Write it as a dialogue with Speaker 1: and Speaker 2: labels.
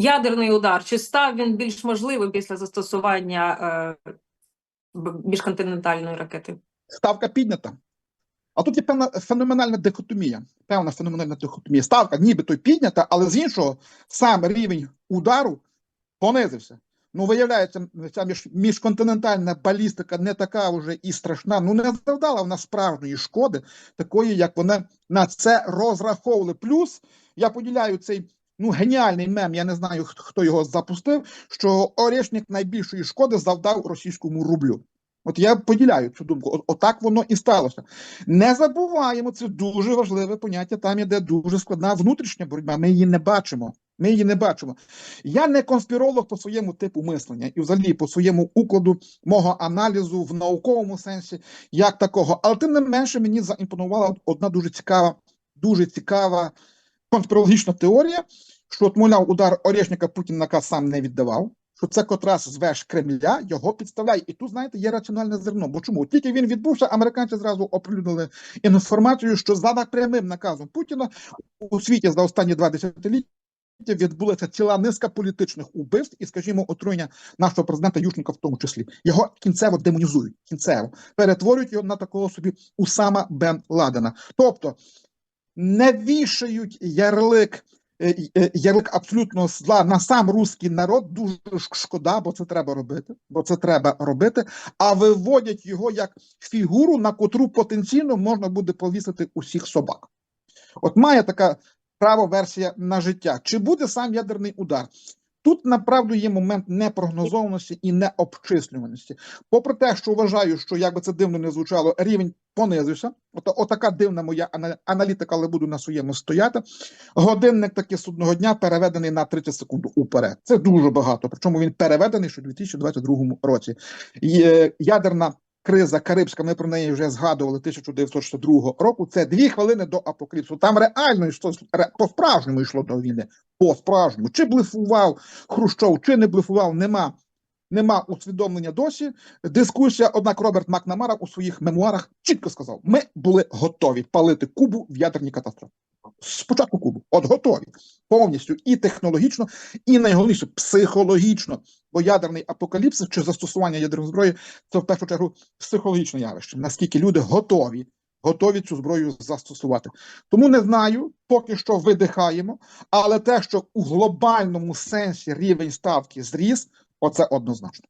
Speaker 1: ядерний удар, чи став він більш можливим після застосування е, міжконтинентальної ракети?
Speaker 2: ставка піднята. А тут є певна феноменальна дихотомія. Певна феноменальна дихотомія. Ставка нібито піднята, але з іншого сам рівень удару понизився. Ну, виявляється, ця між, міжконтинентальна балістика не така вже і страшна. Ну, не завдала вона справжньої шкоди, такої, як вона на це розраховували. Плюс я поділяю цей ну, геніальний мем, я не знаю, хто його запустив, що Орешник найбільшої шкоди завдав російському рублю. От я поділяю цю думку. От, отак воно і сталося. Не забуваємо, це дуже важливе поняття. Там іде дуже складна внутрішня боротьба. Ми її не бачимо. Ми її не бачимо. Я не конспіролог по своєму типу мислення і, взагалі, по своєму укладу мого аналізу в науковому сенсі, як такого. Але тим не менше мені заімпонувала одна дуже цікава, дуже цікава конспірологічна теорія, що, от, мовляв, удар Орешника Путін наказ сам не віддавав. Що це котрас звеш Кремля його підставляє, і тут знаєте є раціональне зерно. Бо чому тільки він відбувся, американці зразу оприлюднили інформацію, що за прямим наказом Путіна у світі за останні два десятиліття відбулася ціла низка політичних убивств і, скажімо, отруєння нашого президента Ющенка в тому числі. Його кінцево демонізують, кінцево перетворюють його на такого собі Усама Бен Ладена. Тобто не вішають ярлик. е, е, Ярлик абсолютно зла на сам руський народ дуже шкода, бо це треба робити. Бо це треба робити. А виводять його як фігуру, на котру потенційно можна буде повісити усіх собак. От має така право версія на життя. Чи буде сам ядерний удар? Тут направду є момент непрогнозованості і необчислюваності. Попри те, що вважаю, що як би це дивно не звучало, рівень понизився. От, отака дивна моя аналітика, але буду на своєму стояти. Годинник таки судного дня переведений на 30 секунд уперед. Це дуже багато. Причому він переведений ще у 2022 році. Є ядерна криза Карибська, ми про неї вже згадували 1962 року. Це дві хвилини до апокаліпсу. Там реально йшло по-справжньому йшло до війни. По-справжньому. Чи блефував Хрущов, чи не блефував, нема. Нема усвідомлення досі. Дискусія, однак Роберт Макнамара у своїх мемуарах чітко сказав: ми були готові палити Кубу в ядерній катастрофі. Спочатку Кубу, от готові повністю і технологічно, і найголовніше психологічно. Бо ядерний апокаліпсис чи застосування ядерної зброї це в першу чергу психологічне явище. Наскільки люди готові, готові цю зброю застосувати. Тому не знаю, поки що видихаємо, але те, що у глобальному сенсі рівень ставки зріс, оце однозначно.